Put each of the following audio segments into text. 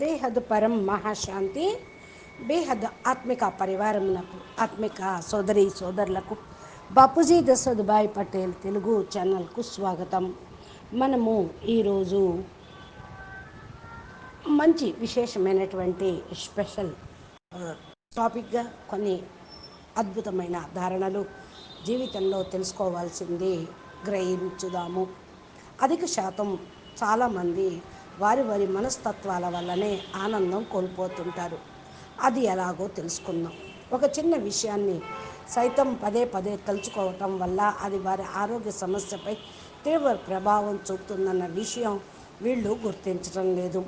బేహద్ పరం మహాశాంతి బేహద్ ఆత్మిక పరివారమునకు ఆత్మిక సోదరి సోదరులకు బాపూజీ దశరథ్ పటేల్ తెలుగు ఛానల్కు స్వాగతం. మనము ఈరోజు మంచి విశేషమైనటువంటి స్పెషల్ టాపిక్గా కొన్ని అద్భుతమైన ధారణలు జీవితంలో తెలుసుకోవాల్సింది గ్రహించుదాము. అధిక శాతం చాలామంది వారి వారి మనస్తత్వాల వల్లనే ఆనందం కోల్పోతుంటారు. అది ఎలాగో తెలుసుకుందాం. ఒక చిన్న విషయాన్ని సైతం పదే పదే తలుచుకోవటం వల్ల అది వారి ఆరోగ్య సమస్యపై తీవ్ర ప్రభావం చూపుతుందన్న విషయం వీళ్ళు గుర్తించడం లేదు.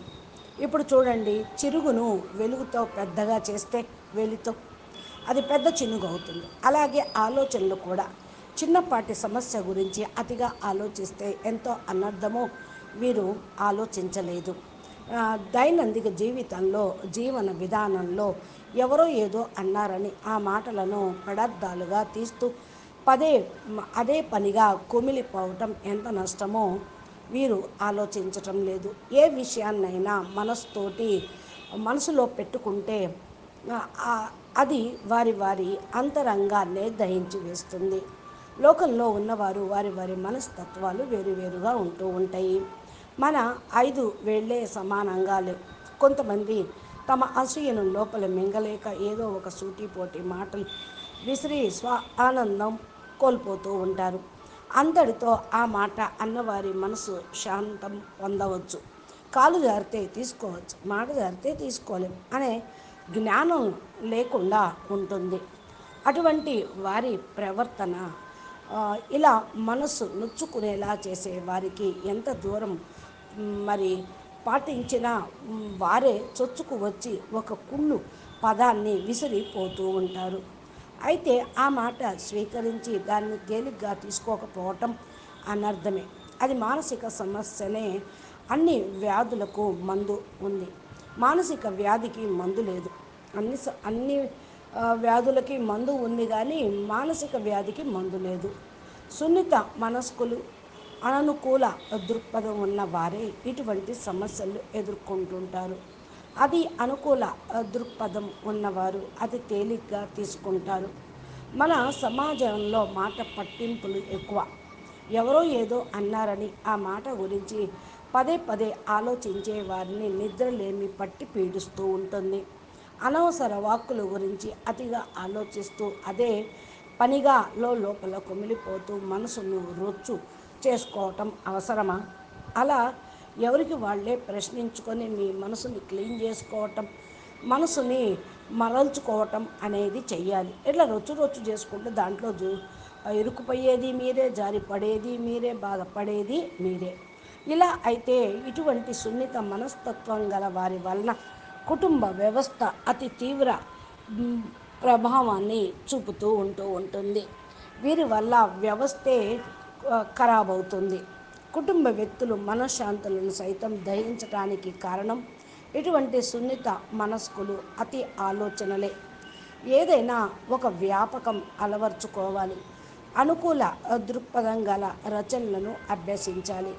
ఇప్పుడు చూడండి చిరుగును వెలుగుతో పెద్దగా చేస్తే వెలితో అది పెద్ద చినుగు అవుతుంది అలాగే ఆలోచనలు కూడా చిన్నపాటి సమస్య గురించి అతిగా ఆలోచిస్తే ఎంతో అనర్థమో వీరు ఆలోచించలేదు. దైనందిక జీవితంలో జీవన విధానంలో ఎవరో ఏదో అన్నారని ఆ మాటలను పదార్థాలుగా తీస్తూ పదే అదే పనిగా కుమిలిపోవటం ఎంత నష్టమో వీరు ఆలోచించటం లేదు. ఏ విషయాన్నైనా మనసుతోటి మనసులో పెట్టుకుంటే అది వారి వారి అంతరంగాన్నే దహించి వేస్తుంది. లోకంలో ఉన్నవారు వారి వారి మనస్తత్వాలు వేరువేరుగా ఉంటూ ఉంటాయి. మన ఐదు వేళ్ళే సమానంగా లేవు. కొంతమంది తమ అసూయను లోపల మింగలేక ఏదో ఒక సూటిపోటి మాటలు విసిరి స్వ ఆనందం కోల్పోతూ ఉంటారు. అందరితో ఆ మాట అన్నవారి మనసు శాంతం పొందవచ్చు. కాలు జారితే తీసుకోవచ్చు మాట జారితే తీసుకోలేం అనే జ్ఞానం లేకుండా ఉంటుంది. అటువంటి వారి ప్రవర్తన ఇలా మనసు నొచ్చుకునేలా చేసే వారికి ఎంత దూరం మరి పాటించిన వారే చొచ్చుకు వచ్చి ఒక కుళ్ళు పదాన్ని విసిరిపోతూ ఉంటారు. అయితే ఆ మాట స్వీకరించి దాన్ని తేలిగ్గా తీసుకోకపోవటం అనర్థమే. అది మానసిక సమస్యనే. అన్ని వ్యాధులకు మందు ఉంది. మానసిక వ్యాధికి మందు లేదు. అన్ని స- అన్ని వ్యాధులకి మందు ఉంది కానీ మానసిక వ్యాధికి మందు లేదు. సున్నిత మనస్కులు అననుకూల దృక్పథం ఉన్న వారే ఇటువంటి సమస్యలు ఎదుర్కొంటుంటారు. అది అనుకూల దృక్పథం ఉన్నవారు అది తేలిగ్గా తీసుకుంటారు. మన సమాజంలో మాట పట్టింపులు ఎక్కువ. ఎవరో ఏదో అన్నారని ఆ మాట గురించి పదే పదే ఆలోచించే వారిని నిద్రలేమి పట్టి పీడిస్తూ ఉంటుంది. అనవసర వాక్కుల గురించి అతిగా ఆలోచిస్తూ అదే పనిగా లో లోపల కుమిలిపోతూ మనసును రొచ్చు చేసుకోవటం అవసరమా? అలా ఎవరికి వాళ్ళే ప్రశ్నించుకొని మీ మనసుని క్లీన్ చేసుకోవటం మనసుని మరల్చుకోవటం అనేది చెయ్యాలి. ఇట్లా రొచ్చు రొచ్చు చేసుకుంటే దాంట్లో జూ ఇరుకుపోయేది మీరే జారిపడేది మీరే బాధపడేది మీరే. ఇలా అయితే ఇటువంటి సున్నిత మనస్తత్వం గల వారి వలన కుటుంబ వ్యవస్థ అతి తీవ్ర ప్రభావాన్ని చూపుతూ ఉంటూ ఉంటుంది. వీరి వల్ల వ్యవస్థే ఖరాబ్ అవుతుంది కుటుంబ వ్యక్తులు మనశ్శాంతులను సైతం దహించడానికి కారణం ఇటువంటి సున్నిత మనస్కులు అతి ఆలోచనలే. ఏదైనా ఒక వ్యాపకం అలవర్చుకోవాలి. అనుకూల దృక్పథం గల రచనలను అభ్యసించాలి.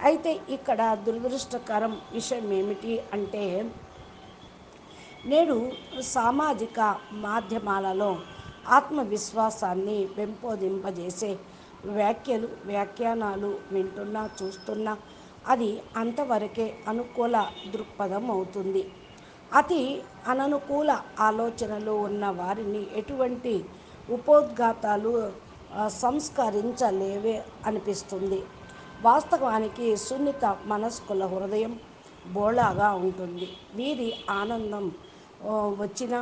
అయితే ఇక్కడ దురదృష్టకరం విషయం ఏమిటి అంటే నేడు సామాజిక మాధ్యమాలలో ఆత్మవిశ్వాసాన్ని పెంపొందింపజేసే వ్యాఖ్యలు వ్యాఖ్యానాలు వింటున్నా చూస్తున్నా అది అంతవరకే అనుకూల దృక్పథం అవుతుంది. అతి అననుకూల ఆలోచనలు ఉన్న వారిని ఎటువంటి ఉపోద్ఘాతాలు సంస్కరించలేవే అనిపిస్తుంది. వాస్తవానికి సున్నిత మనస్కుల హృదయం బోళాగా ఉంటుంది. వీరి ఆనందం వచ్చిన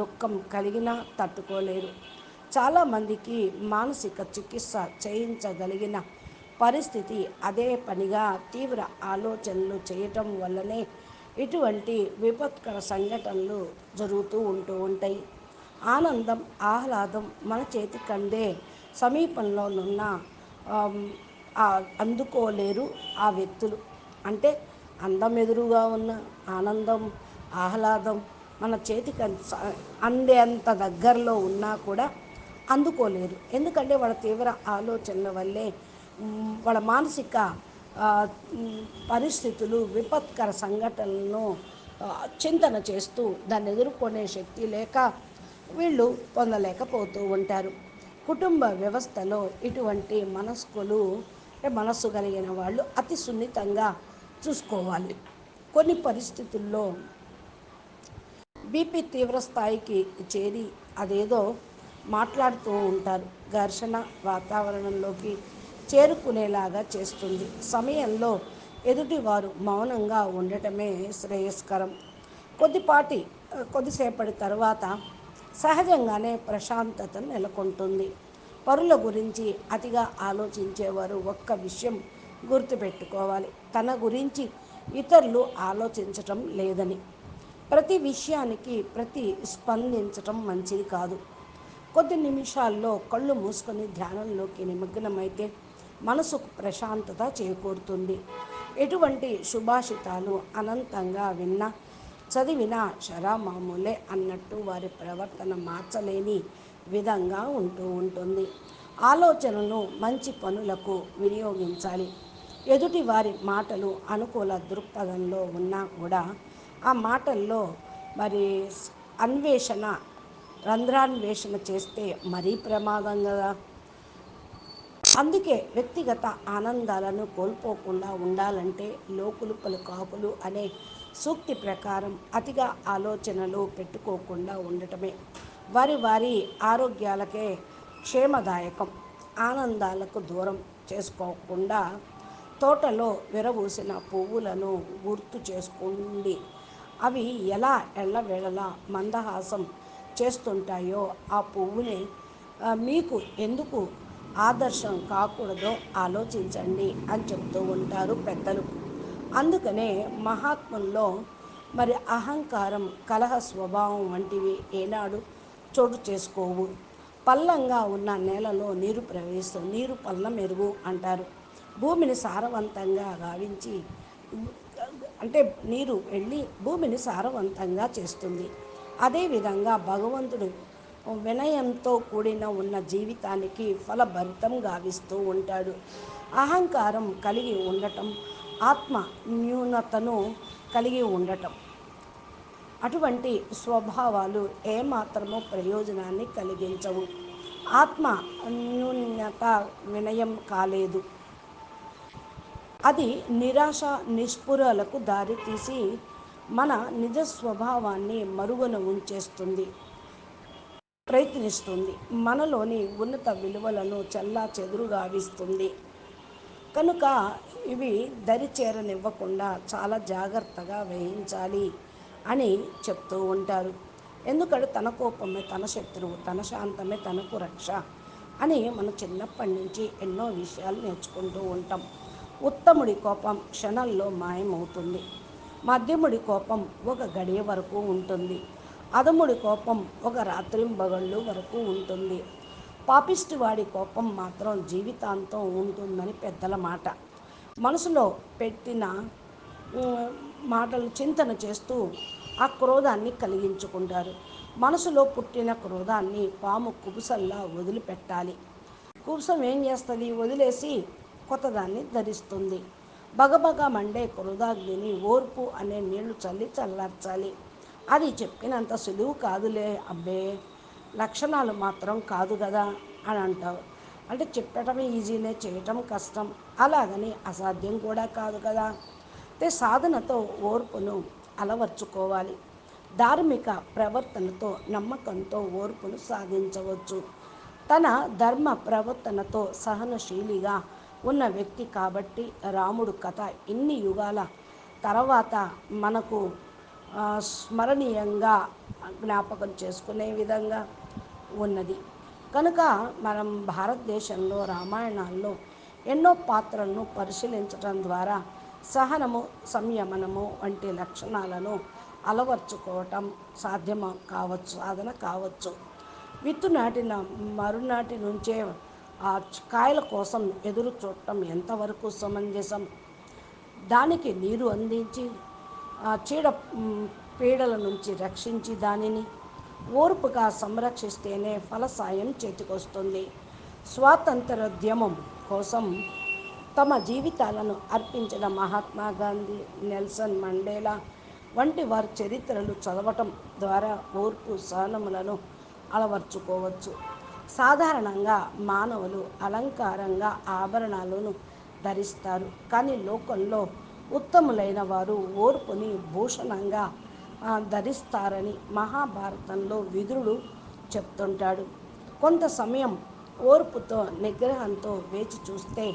దుఃఖం కలిగినా తట్టుకోలేరు. చాలామందికి మానసిక చికిత్స చేయించగలిగిన పరిస్థితి అదే పనిగా తీవ్ర ఆలోచనలు చేయటం వల్లనే ఇటువంటి విపత్కర సంఘటనలు జరుగుతూ ఉంటూ ఉంటాయి. ఆనందం ఆహ్లాదం మన చేతికందే సమీపంలోనున్న అందుకోలేరు ఆ వ్యక్తులు. అంటే అందం ఎదురుగా ఉన్న ఆనందం ఆహ్లాదం మన చేతికి అందే అంత అందేంత దగ్గరలో ఉన్నా కూడా అందుకోలేరు ఎందుకంటే వాళ్ళ తీవ్ర ఆలోచనల వల్లే వాళ్ళ మానసిక పరిస్థితులు విపత్కర సంఘటనలను చింతన చేస్తూ దాన్ని ఎదుర్కొనే శక్తి లేక వీళ్ళు పొందలేకపోతూ ఉంటారు. కుటుంబ వ్యవస్థలో ఇటువంటి మనస్కులు అంటే మనస్సు కలిగిన వాళ్ళు అతి సున్నితంగా చూసుకోవాలి. కొన్ని పరిస్థితుల్లో బీపీ తీవ్ర స్థాయికి చేరి అదేదో మాట్లాడుతూ ఉంటారు. ఘర్షణ వాతావరణంలోకి చేరుకునేలాగా చేస్తుంది. సమయంలో ఎదుటివారు మౌనంగా ఉండటమే శ్రేయస్కరం. కొద్దిపాటి కొద్దిసేపటి తర్వాత సహజంగానే ప్రశాంతత నెలకొంటుంది. పరుల గురించి అతిగా ఆలోచించేవారు ఒక్క విషయం గుర్తుపెట్టుకోవాలి. తన గురించి ఇతరులు ఆలోచించటం లేదని. ప్రతి విషయానికి ప్రతి స్పందించటం మంచిది కాదు. కొద్ది నిమిషాల్లో కళ్ళు మూసుకొని ధ్యానంలోకి నిమగ్నమైతే మనసుకు ప్రశాంతత చేకూరుతుంది. ఎటువంటి సుభాషితాలు అనంతంగా విన్నా చదివినా శరామామూలే అన్నట్టు వారి ప్రవర్తన మార్చలేని విధంగా ఉంటూ ఉంటుంది. ఆలోచనను మంచి పనులకు వినియోగించాలి. ఎదుటి వారి మాటలు అనుకూల దృక్పథంలో ఉన్నా కూడా ఆ మాటల్లో మరి అన్వేషణ రంధ్రాన్వేషణ చేస్తే మరీ ప్రమాదం కదా అందుకే వ్యక్తిగత ఆనందాలను కోల్పోకుండా ఉండాలంటే లోకులు పలుకాకులు అనే సూక్తి ప్రకారం అతిగా ఆలోచనలు పెట్టుకోకుండా ఉండటమే. వారి వారి ఆరోగ్యాలకే క్షేమదాయకం. ఆనందాలకు దూరం చేసుకోకుండా తోటలో విరబూసిన పువ్వులను గుర్తు చేసుకోండి. అవి ఎలా ఎళ్ళవేళలా మందహాసం చేస్తుంటాయో ఆ పువ్వుని మీకు ఎందుకు ఆదర్శం కాకూడదో ఆలోచించండి అని చెప్తూ ఉంటారు పెద్దలు. అందుకనే మహాత్ముల్లో మరి అహంకారం కలహ స్వభావం వంటివి ఏనాడు చోటు చేసుకోవు. పల్లంగా ఉన్న నేలలో నీరు ప్రవేశం నీరు పల్లం ఎరువు అంటారు. భూమిని సారవంతంగా గావించి అంటే నీరు వెళ్ళి భూమిని సారవంతంగా చేస్తుంది. అదేవిధంగా భగవంతుడు వినయంతో కూడిన ఉన్న జీవితానికి ఫలభరితం గావిస్తూ ఉంటాడు. అహంకారం కలిగి ఉండటం ఆత్మ న్యూనతను కలిగి ఉండటం. అటువంటి స్వభావాలు ఏమాత్రమూ ప్రయోజనాన్ని కలిగించవు. ఆత్మ న్యూనత వినయం కాలేదు. అది నిరాశ నిస్పృహలకు దారితీసి మన నిజ స్వభావాన్ని మరుగున ఉంచేస్తుంది ప్రయత్నిస్తుంది. మనలోని ఉన్నత విలువలను చల్లా చెదురుగావిస్తుంది కనుక ఇవి దరి చేరనివ్వకుండా చాలా జాగ్రత్తగా వహించాలి అని చెప్తూ ఉంటారు. ఎందుకంటే తన కోపమే తన శత్రువు తన శాంతమే తనకు రక్ష అని మనం చిన్నప్పటి నుంచి ఎన్నో విషయాలు నేర్చుకుంటూ ఉంటాం. ఉత్తముడి కోపం క్షణంలో మాయమవుతుంది. మధ్యముడి కోపం ఒక గడియ వరకు ఉంటుంది. అధముడి కోపం ఒక రాత్రింబగళ్ళు వరకు ఉంటుంది. పాపిష్టి వాడి కోపం మాత్రం జీవితాంతం ఉంటుందని పెద్దల మాట. మనసులో పెట్టిన మాటలు చింతన చేస్తూ ఆ క్రోధాన్ని కలిగించుకుంటారు. మనసులో పుట్టిన క్రోధాన్ని పాము కుబుసల్లా వదిలిపెట్టాలి. కుబుసం ఏం చేస్తుంది? వదిలేసి కొత్తదాన్ని ధరిస్తుంది. బగబగ మండే క్రోధాగ్నిని ఓర్పు అనే నీళ్ళు చల్లి చల్లార్చాలి. అది చెప్పినంత సులువు కాదులే అబ్బే. లక్షణాలు మాత్రం కాదు కదా అని అంటావు. అంటే చెప్పటం ఈజీనే చేయటం కష్టం. అలాగని అసాధ్యం కూడా కాదు కదా. అంటే సాధనతో ఓర్పును అలవర్చుకోవాలి. ధార్మిక ప్రవర్తనతో నమ్మకంతో ఓర్పును సాధించవచ్చు. తన ధర్మ ప్రవర్తనతో సహనశీలిగా ఉన్న వ్యక్తి కాబట్టి రాముడు కథ ఇన్ని యుగాల తర్వాత మనకు స్మరణీయంగా జ్ఞాపకం చేసుకునే విధంగా ఉన్నది. కనుక మనం భారతదేశంలో రామాయణాల్లో ఎన్నో పాత్రలను పరిశీలించడం ద్వారా సహనము సంయమనము వంటి లక్షణాలను అలవర్చుకోవటం సాధ్యం కావచ్చు సాధన కావచ్చు. విత్తు నాటిన మరునాటి నుంచే ఆ కాయల కోసం ఎదురు చూడటం ఎంతవరకు సమంజసం? దానికి నీరు అందించి ఆ చీడ పీడల నుంచి రక్షించి దానిని ఓర్పుగా సంరక్షిస్తేనే ఫలసాయం చేతికొస్తుంది. స్వాతంత్రోద్యమం కోసం తమ జీవితాలను అర్పించిన మహాత్మా గాంధీ నెల్సన్ మండేలా వంటి వారి చరిత్రలు చదవటం ద్వారా ఓర్పు సహనములను అలవర్చుకోవచ్చు. సాధారణంగా మానవులు అలంకారంగా ఆభరణాలను ధరిస్తారు. కానీ లోకంలో ఉత్తములైన వారు ఓర్పుని భూషణంగా ధరిస్తారని మహాభారతంలో విదురుడు చెప్తుంటాడు. కొంత సమయం ఓర్పుతో నిగ్రహంతో వేచి చూస్తే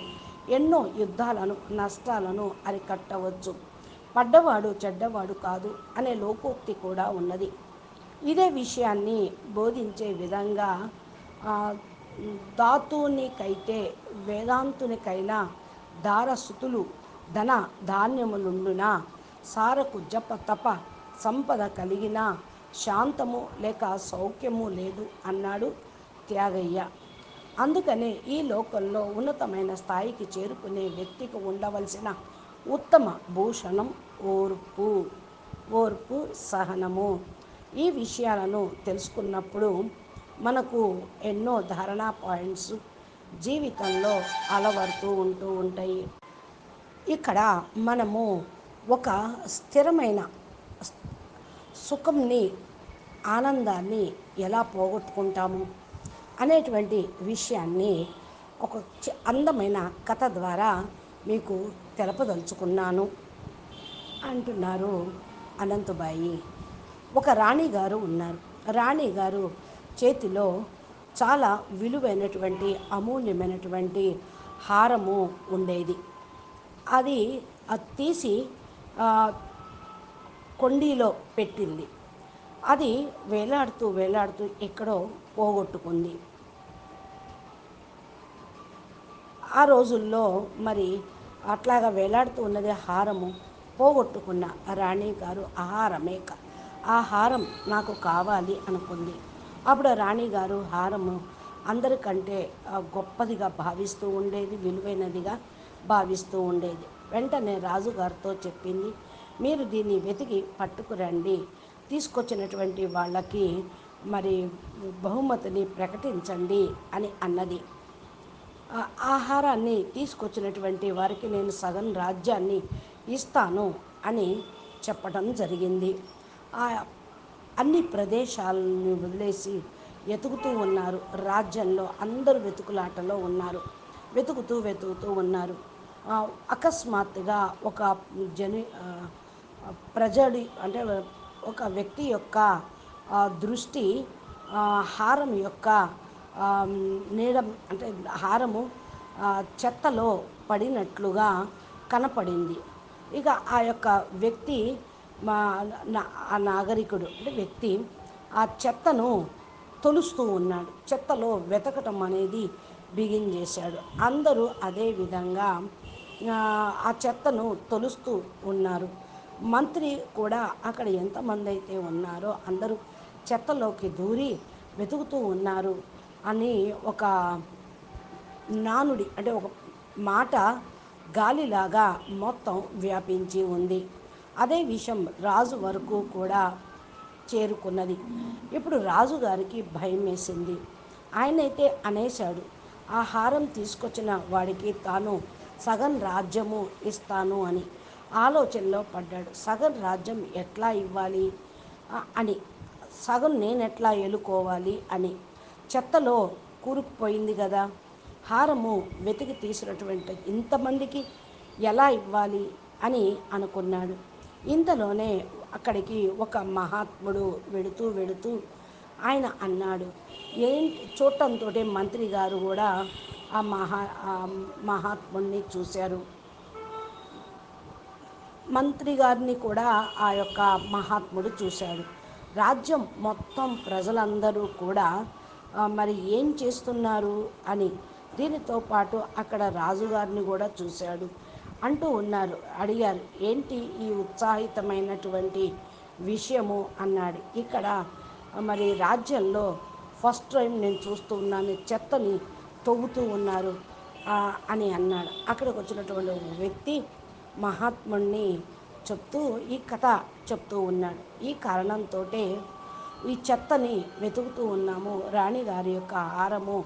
ఎన్నో యుద్ధాలను నష్టాలను అరికట్టవచ్చు. పడ్డవాడు చెడ్డవాడు కాదు అనే లోకోక్తి కూడా ఉన్నది. ఇదే విషయాన్ని బోధించే విధంగా ధాతునికైతే వేదాంతునికైనా దారసుతులు ధన ధాన్యములుండున సారకు జప తప సంపద కలిగిన శాంతము లేక సౌఖ్యము లేదు అన్నాడు త్యాగయ్య. అందుకనే ఈ లోకంలో ఉన్నతమైన స్థాయికి చేరుకునే వ్యక్తికి ఉండవలసిన ఉత్తమ భూషణం ఓర్పు ఓర్పు సహనము. ఈ విషయాలను తెలుసుకున్నప్పుడు మనకు ఎన్నో ధారణా పాయింట్స్ జీవితంలో అలవడుతూ ఉంటూ ఉంటాయి. ఇక్కడ మనము ఒక స్థిరమైన సుఖంని ఆనందాన్ని ఎలా పోగొట్టుకుంటాము అనేటువంటి విషయాన్ని ఒక అందమైన కథ ద్వారా మీకు తెలపదలుచుకున్నాను. అంటున్నారు అనంతబాయి. ఒక రాణిగారు ఉన్నారు. రాణిగారు చేతిలో చాలా విలువైనటువంటి అమూల్యమైనటువంటి హారము ఉండేది. అది అది తీసి కొండీలో పెట్టింది. అది వేలాడుతూ వేలాడుతూ ఎక్కడో పోగొట్టుకుంది. ఆ రోజుల్లో మరి అట్లాగా వేలాడుతూ ఉన్నది హారము పోగొట్టుకున్న రాణి గారు ఆహారమే ఆ హారం నాకు కావాలి అనుకుంది. అప్పుడు రాణిగారు హారము అందరికంటే గొప్పదిగా భావిస్తూ ఉండేది విలువైనదిగా భావిస్తూ ఉండేది. వెంటనే రాజుగారితో చెప్పింది మీరు దీన్ని వెతికి పట్టుకురండి. తీసుకొచ్చినటువంటి వాళ్ళకి మరి బహుమతిని ప్రకటించండి అని అన్నది. ఆహారాన్ని తీసుకొచ్చినటువంటి వారికి నేను సగం రాజ్యాన్ని ఇస్తాను అని చెప్పడం జరిగింది. అన్ని ప్రదేశాలను వదిలేసి వెతుకుతూ ఉన్నారు. రాజ్యంలో అందరూ వెతుకులాటలో ఉన్నారు. వెతుకుతూ వెతుకుతూ ఉన్నారు. అకస్మాత్తుగా ఒక జని ప్రజడి అంటే ఒక వ్యక్తి యొక్క దృష్టి హారం యొక్క నీడం అంటే హారము చెత్తలో పడినట్లుగా కనపడింది. ఇక ఆ యొక్క వ్యక్తి మా ఆ నాగరికుడు అంటే వ్యక్తి ఆ చెత్తను తొలుస్తూ ఉన్నాడు. చెత్తలో వెతకటం అనేది బిగిన్ చేశాడు. అందరూ అదే విధంగా ఆ చెత్తను తొలుస్తూ ఉన్నారు. మంత్రి కూడా అక్కడ ఎంతమంది అయితే ఉన్నారో అందరూ చెత్తలోకి దూరి వెతుకుతూ ఉన్నారు అని ఒక నానుడి అంటే ఒక మాట గాలిలాగా మొత్తం వ్యాపించి ఉంది. అదే విషయం రాజు వరకు కూడా చేరుకున్నది. ఇప్పుడు రాజుగారికి భయం వేసింది. ఆయనైతే అనేశాడు. ఆ హారం తీసుకొచ్చిన వాడికి తాను సగం రాజ్యము ఇస్తాను అని ఆలోచనలో పడ్డాడు. సగం రాజ్యం ఎట్లా ఇవ్వాలి? అని. సగం నేను ఎట్లా ఎలుకోవాలి అని. చెత్తలో కూరుకుపోయింది కదా. హారము వెతికి తీసినటువంటి ఇంతమందికి ఎలా ఇవ్వాలి? అని అనుకున్నాడు. ఇంతలోనే అక్కడికి ఒక మహాత్ముడు వెడుతూ వెడుతూ ఆయన అన్నాడు ఏంటి చూడటంతో మంత్రి గారు కూడా ఆ మహా మహాత్ముడిని చూశారు. మంత్రి గారిని కూడా ఆ యొక్క మహాత్ముడు చూశాడు. రాజ్యం మొత్తం ప్రజలందరూ కూడా మరి ఏం చేస్తున్నారు? అని దీనితో పాటు అక్కడ రాజుగారిని కూడా చూశాడు. అంటూ ఉన్నారు. అడిగారు. ఏంటి ఈ ఉత్సాహితమైనటువంటి విషయము? అన్నాడు. ఇక్కడ మరి రాజ్యంలో ఫస్ట్ టైం నేను చూస్తూ ఉన్నాను. చెత్తని తవ్వుతూ ఉన్నారు. అని అన్నాడు. అక్కడికి వచ్చినటువంటి వ్యక్తి మహాత్ముడిని చెప్తూ ఈ కథ చెప్తూ ఉన్నాడు. ఈ కారణంతో ఈ చెత్తని వెతుకుతూ ఉన్నాము. రాణిగారి యొక్క ఆహారము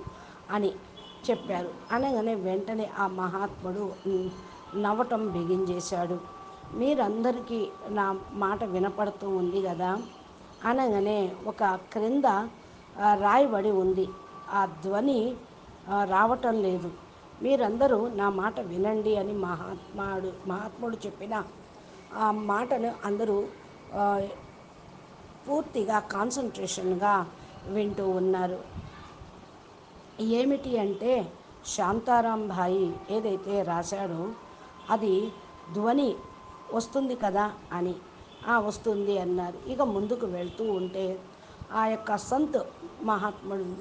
అని చెప్పారు. అనగానే వెంటనే ఆ మహాత్ముడు నవ్వటం బిగించేశాడు మీరందరికీ నా మాట వినపడుతూ ఉంది కదా అనగానే ఒక క్రింద రాయబడి ఉంది. ఆ ధ్వని రావటం లేదు. మీరందరూ నా మాట వినండి అని మహాత్మాడు మహాత్ముడు చెప్పిన ఆ మాటను అందరూ పూర్తిగా కాన్సన్ట్రేషన్గా వింటూ ఉన్నారు. ఏమిటి అంటే శాంతారాం భాయి ఏదైతే రాశాడో అది ధ్వని వస్తుంది కదా అని. "ఆ, వస్తుంది అన్నారు. ఇక ముందుకు వెళ్తూ ఉంటే ఆ యొక్క సంత్ మహాత్ముడు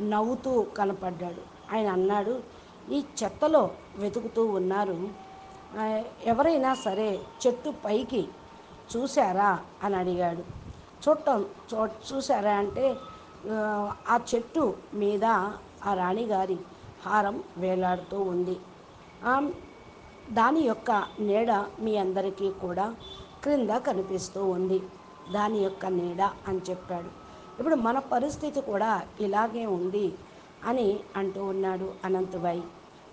నవ్వుతూ కనపడ్డాడు. ఆయన అన్నాడు ఈ చెత్తలో వెతుకుతూ ఉన్నారు. ఎవరైనా సరే చెట్టు పైకి చూశారా? అని అడిగాడు. చూడటం చూ చూశారా అంటే ఆ, చెట్టు మీద ఆ రాణిగారి హారం వేలాడుతూ ఉంది. దాని యొక్క నీడ మీ అందరికీ కూడా క్రింద కనిపిస్తూ ఉంది. దాని యొక్క నీడ అని చెప్పాడు. ఇప్పుడు మన పరిస్థితి కూడా ఇలాగే ఉంది అని అంటూ ఉన్నాడు అనంతబాయి.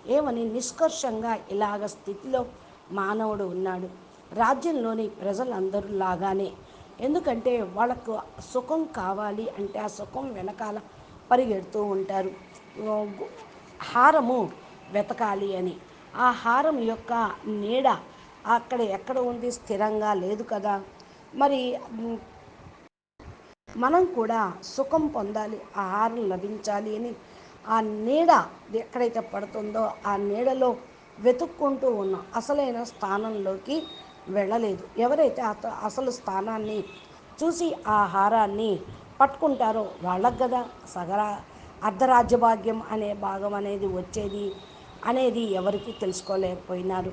ఏమని? నిష్కర్షంగా ఇలాగ స్థితిలో మానవుడు ఉన్నాడు. రాజ్యంలోని ప్రజలందరూ లాగానే. ఎందుకంటే వాళ్ళకు సుఖం కావాలి అంటే ఆ సుఖం వెనకాల పరిగెడుతూ ఉంటారు. హారము వెతకాలి అని. ఆ హారం యొక్క నీడ అక్కడ ఎక్కడ ఉంది? స్థిరంగా లేదు కదా. మరి మనం కూడా సుఖం పొందాలి ఆహారం లభించాలి అని ఆ నీడ ఎక్కడైతే పడుతుందో ఆ నీడలో వెతుక్కుంటూ ఉన్నాం. అసలైన స్థానంలోకి వెళ్ళలేదు. ఎవరైతే అత అసలు స్థానాన్ని చూసి ఆ హారాన్ని పట్టుకుంటారో వాళ్ళకు కదా సగరా అర్ధరాజ్యభాగ్యం అనే భాగం అనేది వచ్చేది. అనేది ఎవరికి తెలుసుకోలేకపోయినారు.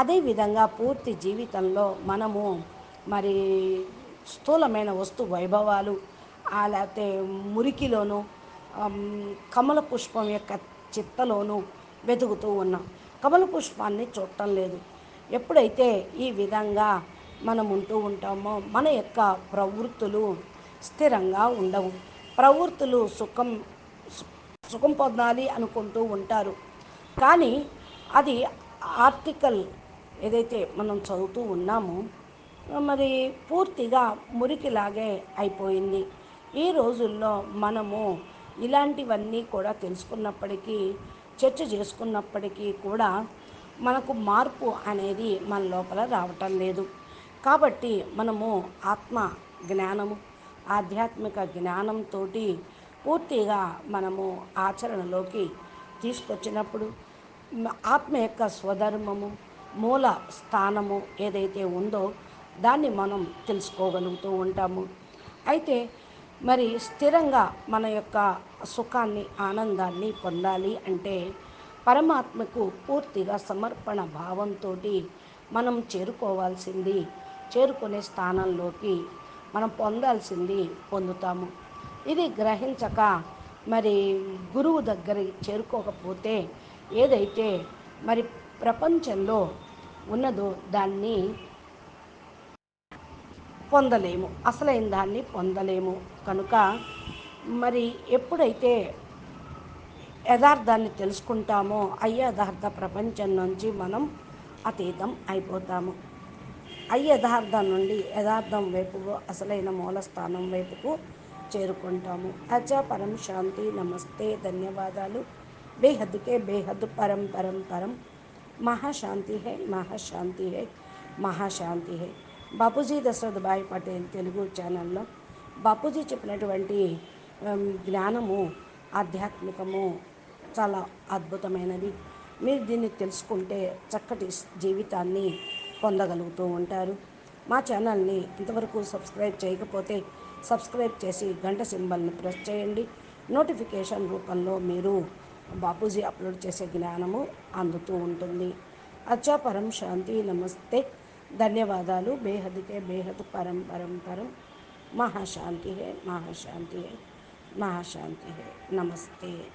అదేవిధంగా పూర్తి జీవితంలో మనము మరి స్థూలమైన వస్తు వైభవాలు లేకపోతే మురికిలోను కమల పుష్పం యొక్క చిత్తలోను వెతుకుతూ ఉన్నాం. కమల పుష్పాన్ని చూడటం లేదు. ఎప్పుడైతే ఈ విధంగా మనం ఉంటూ ఉంటామో మన యొక్క ప్రవృత్తులు స్థిరంగా ఉండవు. ప్రవృత్తులు సుఖం సుఖం పొందాలి అనుకుంటూ ఉంటారు. కానీ అది ఆర్టికల్ ఏదైతే మనం చదువుతూ ఉన్నామో మరి పూర్తిగా మురికిలాగే అయిపోయింది. ఈ రోజుల్లో మనము ఇలాంటివన్నీ కూడా తెలుసుకున్నప్పటికీ చర్చ చేసుకున్నప్పటికీ కూడా మనకు మార్పు అనేది మన లోపల రావటం లేదు. కాబట్టి మనము ఆత్మ జ్ఞానము ఆధ్యాత్మిక జ్ఞానంతో పూర్తిగా మనము ఆచరణలోకి తీసుకొచ్చినప్పుడు ఆత్మ యొక్క స్వధర్మము మూల స్థానము ఏదైతే ఉందో దాన్ని మనం తెలుసుకోగలుగుతూ ఉంటాము. అయితే మరి స్థిరంగా మన యొక్క సుఖాన్ని ఆనందాన్ని పొందాలి అంటే పరమాత్మకు పూర్తిగా సమర్పణ భావంతో మనం చేరుకోవాల్సింది చేరుకునే స్థానంలోకి మనం పొందాల్సింది పొందుతాము. ఇది గ్రహించక మరి గురువు దగ్గర చేరుకోకపోతే ఏదైతే మరి ప్రపంచంలో ఉన్నదో దాన్ని పొందలేము. అసలైన దాన్ని పొందలేము. కనుక మరి ఎప్పుడైతే యథార్థాన్ని తెలుసుకుంటామో అయ్యదార్థ ప్రపంచం నుంచి మనం అతీతం అయిపోతాము. అయ్యదార్థం నుండి యథార్థం వైపుకు అసలైన మూలస్థానం వైపుకు చేరుకుంటాము. అచ్చా పరం శాంతి నమస్తే. ధన్యవాదాలు. బేహద్కే बेहद परम పరం परम। మహాశాంతి హై మహాశాంతి హై మహాశాంతి హై బాపూజీ దశరథ్ భాయ్ పటేల్ తెలుగు ఛానల్లో బాపూజీ చెప్పినటువంటి జ్ఞానము ఆధ్యాత్మికము చాలా అద్భుతమైనది. మీరు దీన్ని తెలుసుకుంటే చక్కటి జీవితాన్ని పొందగలుగుతూ ఉంటారు. మా ఛానల్ని ఇంతవరకు సబ్స్క్రైబ్ చేయకపోతే సబ్స్క్రైబ్ చేసి గంట సింబల్ని ప్రెస్ చేయండి. నోటిఫికేషన్ రూపంలో మీరు బాపూజీ అప్లోడ్ చేసే జ్ఞానము అందుతూ ఉంటుంది. అచ్చా పరం శాంతి నమస్తే. ధన్యవాదాలు. బేహద్కే బేహద్ పరం పరం పరం. మహాశాంతి హే మహాశాంతి హే మహాశాంతి హే. నమస్తే.